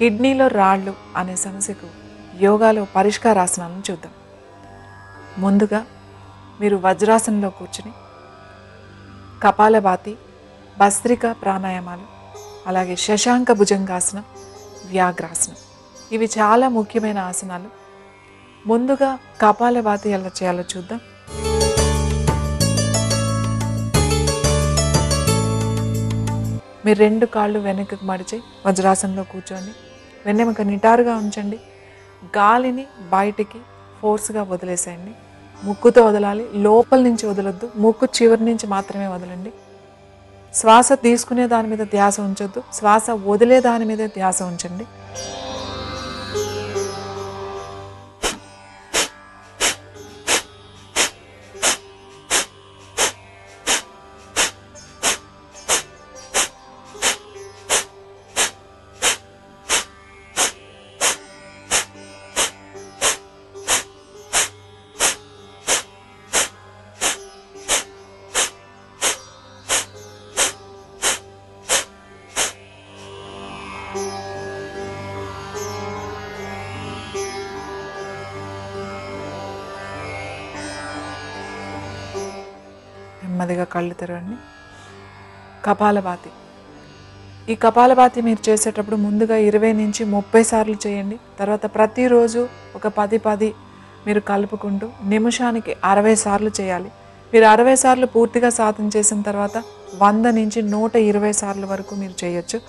కిడ్నీలో రాళ్ళు అనే సమస్యకు యోగాలో పరిష్కారాసనాలను చూద్దాం. ముందుగా మీరు వజ్రాసనంలో కూర్చుని కపాలభాతి భస్త్రిక ప్రాణాయామాలు అలాగే శశాంక భుజంగాసనం వ్యాఘ్రాసనం ఇవి చాలా ముఖ్యమైన ఆసనాలు. ముందుగా కపాలభాతి ఎలా చేయాలో చూద్దాం. మీరు రెండు కాళ్ళు వెనక్కి మడిచి వజ్రాసనంలో కూర్చోండి. వెన్నెముక నిటారుగా ఉంచండి. గాలిని బయటికి ఫోర్స్గా వదిలేసేయండి. ముక్కుతో వదలాలి. లోపల నుంచి వదలొద్దు. ముక్కు చివరి నుంచి మాత్రమే వదలండి. శ్వాస తీసుకునే దాని మీద ధ్యాస ఉంచొద్దు. శ్వాస వదిలే దాని మీద ధ్యాస ఉంచండి. నెమ్మదిగా కళ్ళు తెరవండి. కపాలభాతి. ఈ కపాలభాతి మీరు చేసేటప్పుడు ముందుగా ఇరవై నుంచి ముప్పై సార్లు చేయండి. తర్వాత ప్రతిరోజు ఒక పది పది మీరు కలుపుకుంటూ నిమిషానికి అరవై సార్లు చేయాలి. మీరు అరవై సార్లు పూర్తిగా సాధన చేసిన తర్వాత వంద నుంచి నూట ఇరవై సార్లు వరకు మీరు చేయొచ్చు.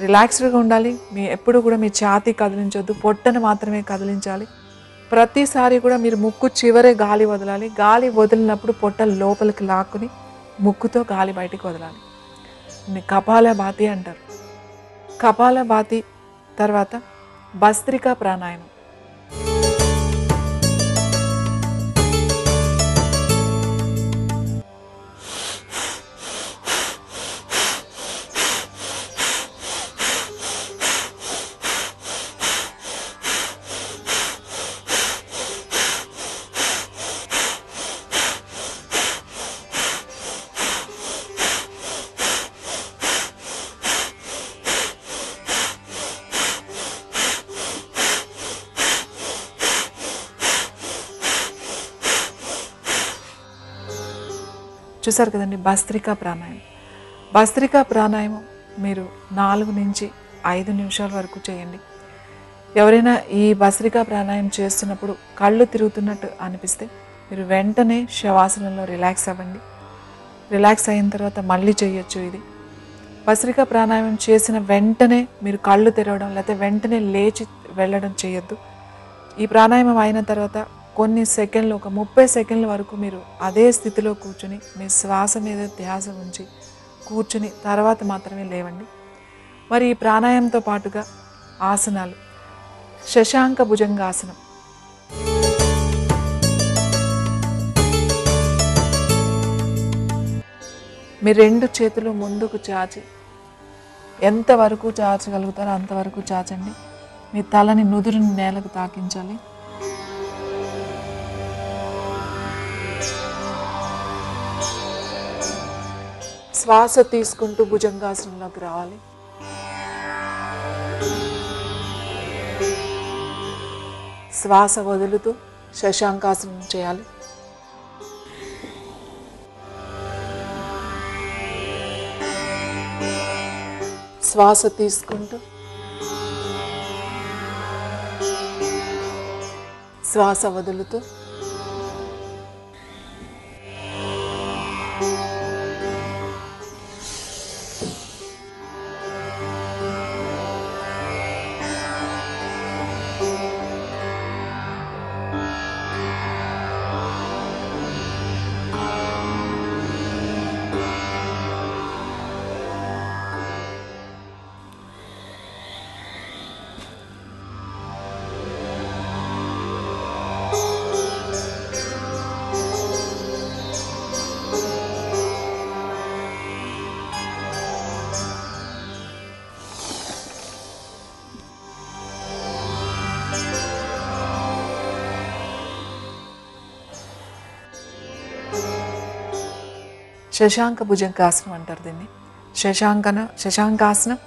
రిలాక్స్డ్గా ఉండాలి. మీ ఎప్పుడు కూడా మీ ఛాతీ కదిలించొద్దు. పొట్టను మాత్రమే కదిలించాలి. ప్రతిసారి కూడా మీరు ముక్కు చివరే గాలి వదలాలి. గాలి వదిలినప్పుడు పొట్ట లోపలికి లాక్కుని ముక్కుతో గాలి బయటికి వదలాలి. కపాల బాతి అంటారు. కపాల బాతి తర్వాత భస్త్రికా ప్రాణాయామం. చూసారు కదండి భస్త్రికా ప్రాణాయామం భస్త్రికా ప్రాణాయామం మీరు నాలుగు నుంచి ఐదు నిమిషాల వరకు చేయండి. ఎవరైనా ఈ భస్త్రికా ప్రాణాయామం చేస్తున్నప్పుడు కళ్ళు తిరుగుతున్నట్టు అనిపిస్తే మీరు వెంటనే శవాసనంలో రిలాక్స్ అవ్వండి. రిలాక్స్ అయిన తర్వాత మళ్ళీ చేయొచ్చు ఇది. భస్త్రికా ప్రాణాయామం చేసిన వెంటనే మీరు కళ్ళు తెరవడం లేకపోతే వెంటనే లేచి వెళ్ళడం చేయొద్దు. ఈ ప్రాణాయామం అయిన తర్వాత కొన్ని సెకండ్లు ఒక ముప్పై సెకండ్ల వరకు మీరు అదే స్థితిలో కూర్చుని మీ శ్వాస మీద ధ్యాస ఉంచి కూర్చుని తర్వాత మాత్రమే లేవండి. మరి ఈ ప్రాణాయామంతో పాటుగా ఆసనాలు. శశాంక భుజంగాసనం. మీ రెండు చేతులు ముందుకు చాచి ఎంతవరకు చాచగలుగుతారో అంతవరకు చాచండి. మీ తలని నుదురుని నేలకు తాకించాలి. శ్వాస తీసుకుంటూ భుజంగాసనంలోకి రావాలి. శ్వాస వదులుతూ శశాంకాసనం చేయాలి. శ్వాస తీసుకుంటూ శ్వాస వదులుతూ శశాంక భుజంగాసనం అంటారు దీన్ని. శశాంకన శశాంకాసనం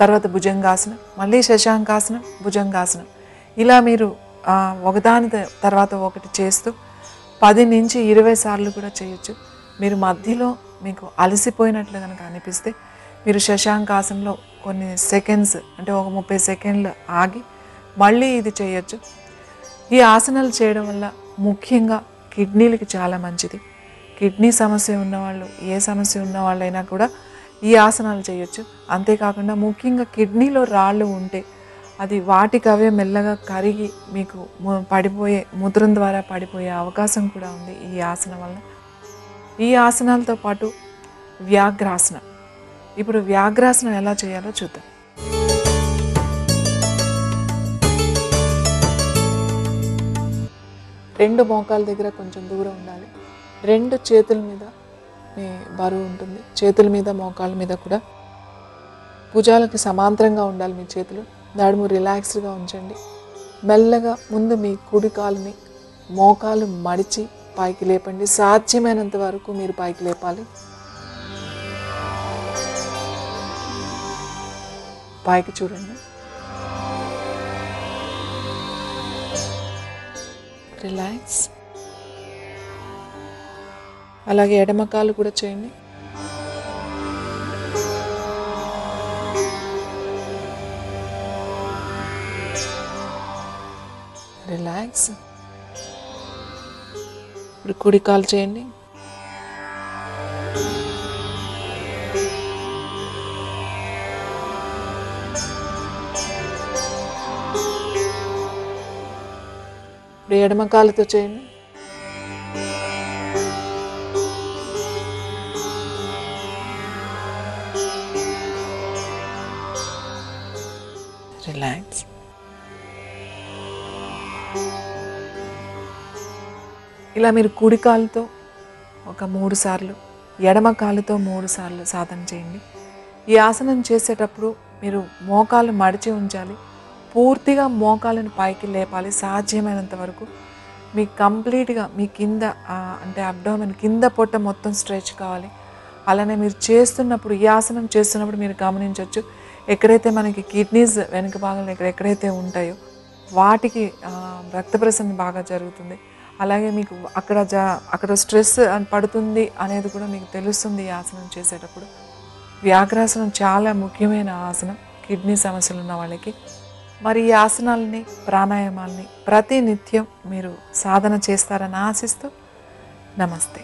తర్వాత భుజంగాసనం మళ్ళీ శశాంకాసనం భుజంగాసనం. ఇలా మీరు ఒకదాని తర్వాత ఒకటి చేస్తూ పది నుంచి ఇరవై సార్లు కూడా చేయొచ్చు. మీరు మధ్యలో మీకు అలసిపోయినట్లు కనుక అనిపిస్తే మీరు శశాంకాసనంలో కొన్ని సెకండ్స్ అంటే ఒక ముప్పై సెకండ్లు ఆగి మళ్ళీ ఇది చేయొచ్చు. ఈ ఆసనాలు చేయడం వల్ల ముఖ్యంగా కిడ్నీలకి చాలా మంచిది. కిడ్నీ సమస్య ఉన్నవాళ్ళు ఏ సమస్య ఉన్న వాళ్ళైనా కూడా ఈ ఆసనాలు చేయొచ్చు. అంతేకాకుండా ముఖ్యంగా కిడ్నీలో రాళ్ళు ఉంటే అది వాటికి అవే మెల్లగా కరిగి మీకు ము- పడిపోయే ముద్రం ద్వారా పడిపోయే అవకాశం కూడా ఉంది ఈ ఆసనం వల్ల ఈ ఆసనాలతో పాటు వ్యాఘ్రాసనం. ఇప్పుడు వ్యాఘ్రాసనం ఎలా చేయాలో చూద్దాం. రెండు మోకాల దగ్గర కొంచెం దూరం ఉండాలి. రెండు చేతుల మీద మీ బరువు ఉంటుంది. చేతుల మీద మోకాళ్ళ మీద కూడా. భుజాలకి సమాంతరంగా ఉండాలి మీ చేతులు. నడుము రిలాక్స్డ్గా ఉంచండి. మెల్లగా ముందు మీ కుడి కాలుని మోకాలు మడిచి పైకి లేపండి. సాధ్యమైనంత వరకు మీరు పైకి లేపాలి. పైకి చూడండి. రిలాక్స్. అలాగే ఎడమ కాలు కూడా చేయండి. రిలాక్స్. ఇప్పుడు కుడి కాలు చేయండి. ఇప్పుడు ఎడమ కాలుతో చేయండి. Relax. ఇలా మీరు కుడి కాలుతో ఒక మూడు సార్లు ఎడమ కాలుతో మూడు సార్లు సాధన చేయండి. ఈ ఆసనం చేసేటప్పుడు మీరు మోకాలు మడిచి ఉంచాలి. పూర్తిగా మోకాలను పైకి లేపాలి. సాధ్యమైనంత వరకు మీ కంప్లీట్గా మీ కింద అంటే అబ్డోమెన్ కింద పొట్ట మొత్తం స్ట్రెచ్ కావాలి. అలానే మీరు చేస్తున్నప్పుడు ఈ ఆసనం చేస్తున్నప్పుడు మీరు గమనించవచ్చు ఎక్కడైతే మనకి కిడ్నీస్ వెనుక భాగంలో ఎక్కడ ఎక్కడైతే ఉంటాయో వాటికి రక్త ప్రసరణ బాగా జరుగుతుంది. అలాగే మీకు అక్కడ జా అక్కడ స్ట్రెస్ పడుతుంది అనేది కూడా మీకు తెలుస్తుంది ఈ ఆసనం చేసేటప్పుడు. వ్యాఘ్రాసనం చాలా ముఖ్యమైన ఆసనం కిడ్నీ సమస్యలు ఉన్న వాళ్ళకి. మరి ఈ ఆసనాలని ప్రాణాయామాల్ని ప్రతి నిత్యం మీరు సాధన చేస్తారని ఆశిస్తూ నమస్తే.